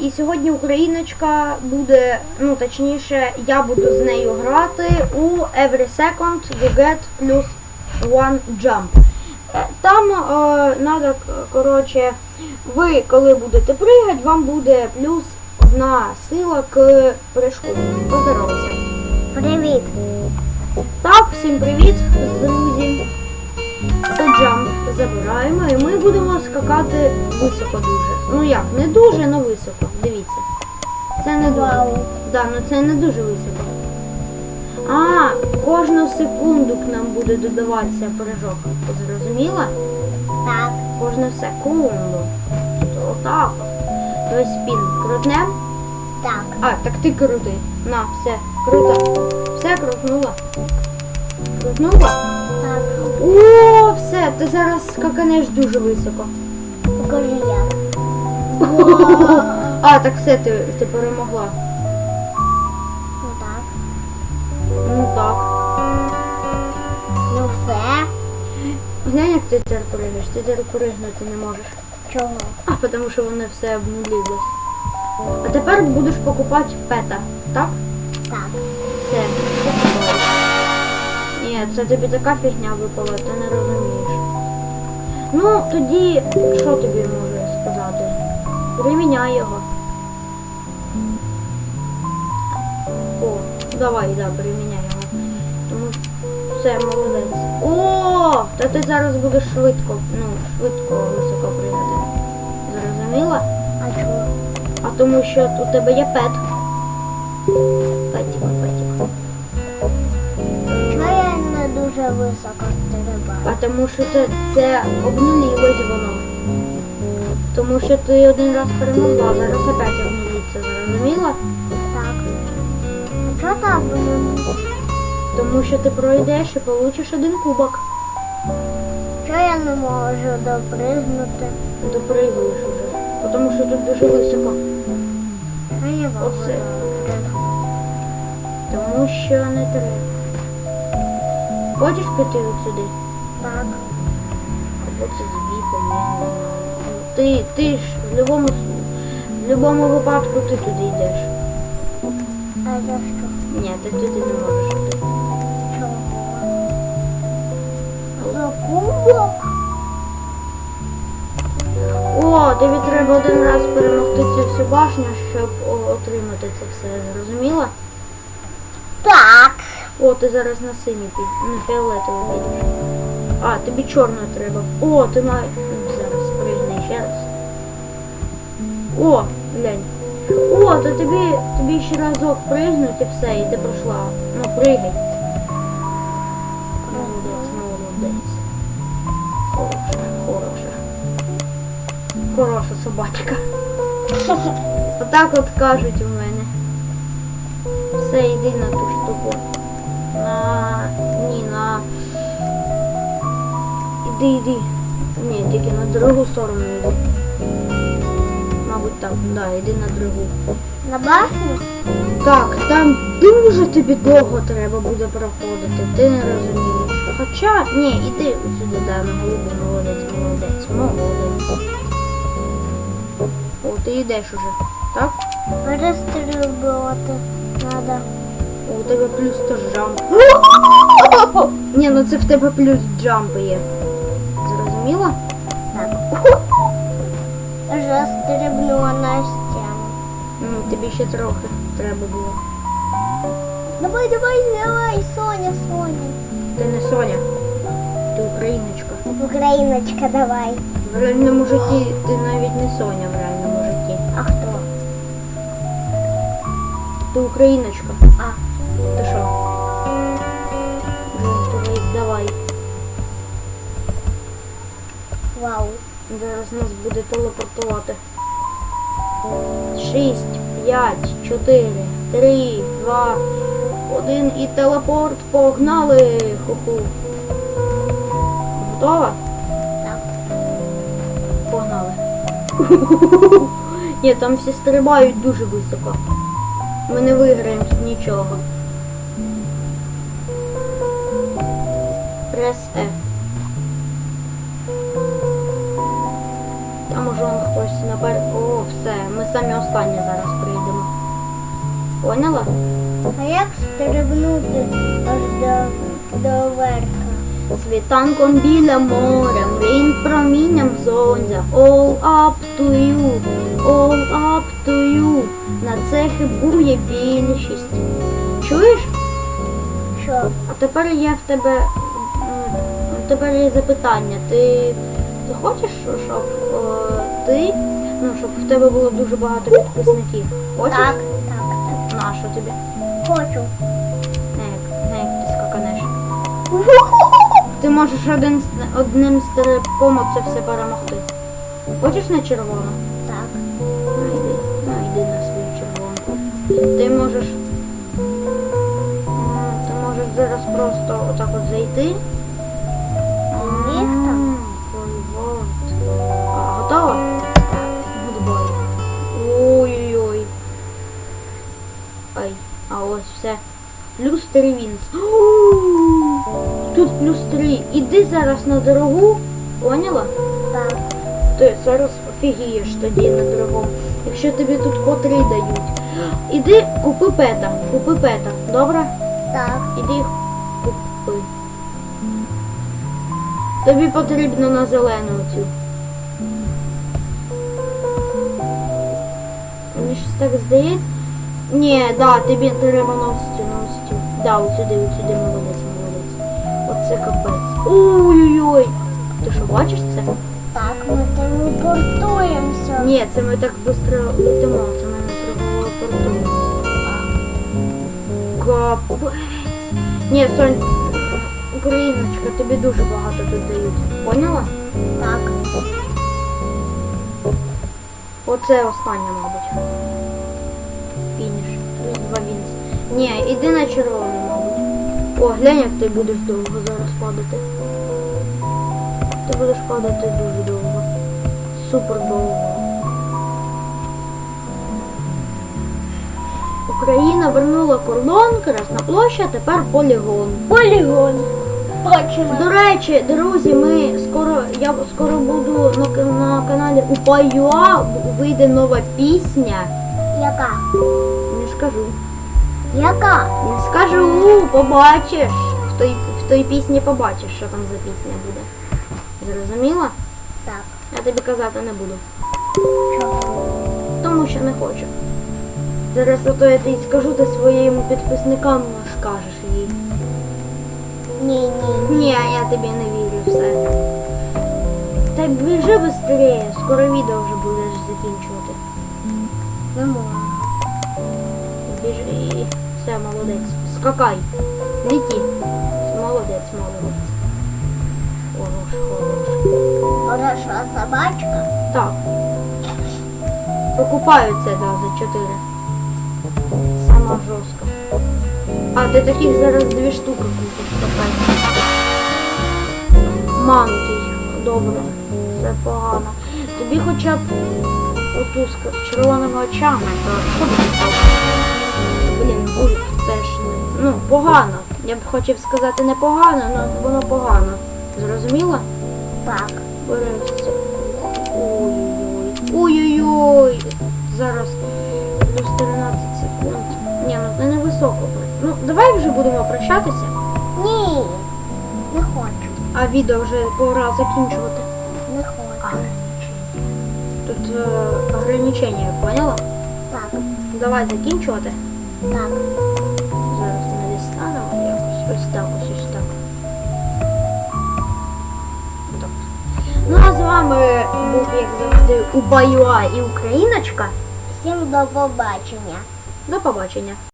і сьогодні Україночка буде, ну точніше, я буду з нею грати у Every Second You Get plus One Jump. Е, Там надо, коротше, ви коли будете пригати, вам буде плюс одна сила к прыжку. Поздоровайся. Привіт. Так, всім привіт, друзі. Джамп забираємо і ми будемо скакати високо дуже. Ну як, не дуже, але високо. Дивіться. Це не дуже. Вау. Да, ну це не дуже високо. А, кожну секунду к нам буде додаватися прыжок. Зрозуміла? Так. Кожну секунду. То отак. от. Тобто спін крутнем. Так. А, так ти крути. На, все, круто. Все крутнула. Крутнула? О, все, ти зараз скаканеш дуже високо. Покажи як. А, так все, ти, ти перемогла. Ну так. Ну так. Ну все. Глянь, як ти тепер пригаєш. Ти тепер пригнути не можеш. Чого? А, тому що воно все обнулилось. А тепер будеш покупати пета, так? Так. Все. Ні, це тобі така фігня випала, ти не розумієш. Ну, тоді, що тобі можу сказати? Приміняй його. О, давай, да, приміняй його. Тому все, молодець. О, та ти зараз будеш швидко, ну, швидко високо пригати. Зрозуміла? А чого? А тому що у тебе є пет. Петіко, дуже високо стрибаю? А тому що це, це обнулилось воно. Тому що ти один раз перемогла, зараз опять обнулиться, зрозуміла? Так. А чого так воно? Тому що ти пройдеш і получиш один кубок. Чого я не можу допригнути? Допригуєш уже. Тому що тут дуже високо. А я вам Оце. Тому що не треба. Хочеш піти от сюди? Так. Або це з віком, я. Ти, ти ж в будь-якому в будь-якому випадку ти туди йдеш. А за що? Ні, ти туди не можеш йти. За кубок? О, тобі треба один раз перемогти цю всю башню, щоб отримати це все. Зрозуміла? О, ти зараз на синій під, на фіолетовий підеш. А, тобі чорну треба. О, ти маєш. Зараз пригни ще раз. О, глянь. О, то тобі, тобі ще разок пригнуть і все, і ти пройшла. Ну, пригай. Молодець, молодець. Хороша, хороша. Хороша собачка. Отак от кажуть у мене. Все, йди на ту штуку. На... Ні, на... Іди, іди. Ні, тільки на другу сторону йди. Мабуть так, да, йди на другу. На башню? Так, там дуже тобі довго треба буде проходити, ти не розумієш. Хоча, ні, іди сюди, да, на голубу, молодець, молодець, молодець. О, ти йдеш уже, так? Перестрибувати надо. О, у тебе плюс теж джамп. Ні, ну це в тебе плюс джамп є. Зрозуміла? Так. Вже стрибнула на стіну. Ну, тобі ще трохи треба було. Давай, давай, давай, Соня, Соня. Ти не Соня, ти україночка. Україночка, давай. В реальному житті ти навіть не Соня в реальному житті. А хто? Ти україночка. Вау. Зараз нас буде телепортувати. Шість, п'ять, чотири, три, два, один і телепорт. Погнали! Ху-ху. Готова? Так. Погнали. Ні, там всі стрибають дуже високо. Ми не виграємо тут нічого. Прес F. Там уже он хтось наперед. О, все, ми самі останні зараз прийдемо. Поняла? А як стрибнути аж до, до верха? Світанком біля моря, він промінням сонця. All up to you, all up to you. На це хибує більшість. Чуєш? Що? А тепер є в тебе. Тепер є запитання. Ти, ти хочеш, щоб е, ти. Ну, щоб в тебе було дуже багато підписників? Хочеш? Так, так, так. На що тобі? Хочу. Як, як ти скаканеш. Ти можеш один, одним стрибком це все перемогти. Хочеш на червону? Так. Ну йди, ну йди на свою червону. Ти можеш. Ти можеш зараз просто отак от зайти. А, готова? Гудбай. Ой-ой-ой. Ай, а ось все. Плюс 3 вінс. Тут плюс 3. Іди зараз на дорогу. Поняла? Так. Ти зараз офігієш тоді на дорогу. Якщо тобі тут по 3 дають. Іди купи пета. Купи пета. Добре? Так. Іди їх купи. Тобі потрібно на зелену оцю. Щось так здається. Ні, да, тобі треба на цю, на цю. Да, от сюди, от сюди, молодець, молодець. Оце капець. Ой-ой-ой. Ти що бачиш це? Так, ми телепортуємося. Ні, це ми так швидко летимо, це ми не телепортуємося. Капець. Ні, Сонь, Україночка, тобі дуже багато тут дають. Поняла? Так. Оце останнє, мабуть. Фініш. Два вінс. Ні, іди на червону, мабуть. О, глянь, як ти будеш довго зараз падати. Ти будеш падати дуже довго. Супер довго. Україна вернула кордон, Красна площа, тепер полігон. Полігон. Бачимо. До речі, друзі, ми скоро, я скоро буду на, на каналі Упаюа, вийде нова пісня. Яка? Не скажу. Яка? Не скажу, побачиш. В той, в той пісні побачиш, що там за пісня буде. Зрозуміла? Так. Я тобі казати не буду. Чого? Тому що не хочу. Зараз ото я тобі скажу, ти своїм підписникам скажеш. Ні, я тобі не вірю все. Так біжи швидше, скоро відео вже будеш закінчувати. Не можу. Біжи. Все, молодець. Скакай. Літі. Молодець, молодець. Хорош, хорош. Хороша собачка. Так. Покупаю це, да, за 4. Сама жорстка. А, ти таких зараз дві штуки купиш, така. Манки. Добре. Це погано. Тобі хоча б оту з червоними очами, то що б? Блін, ульт теж не. Ну, погано. Я б хотів сказати непогано, але воно погано. Зрозуміла? Так. Береться. Ой-ой-ой. Ой-ой-ой. Зараз плюс 13 секунд. Ні, ну це не високо. Ну, давай вже будемо прощатися, Ні. Не хочу. А відео вже пора закінчувати. Не хочу. Тут е, ограничення, поняла? Так. Давай закінчувати. Так. Зараз ми дістанемо якось. Ось так, ось ось так. Так. Ну а з вами був, як завжди, Убаюа і Україночка. Всім до побачення. До побачення.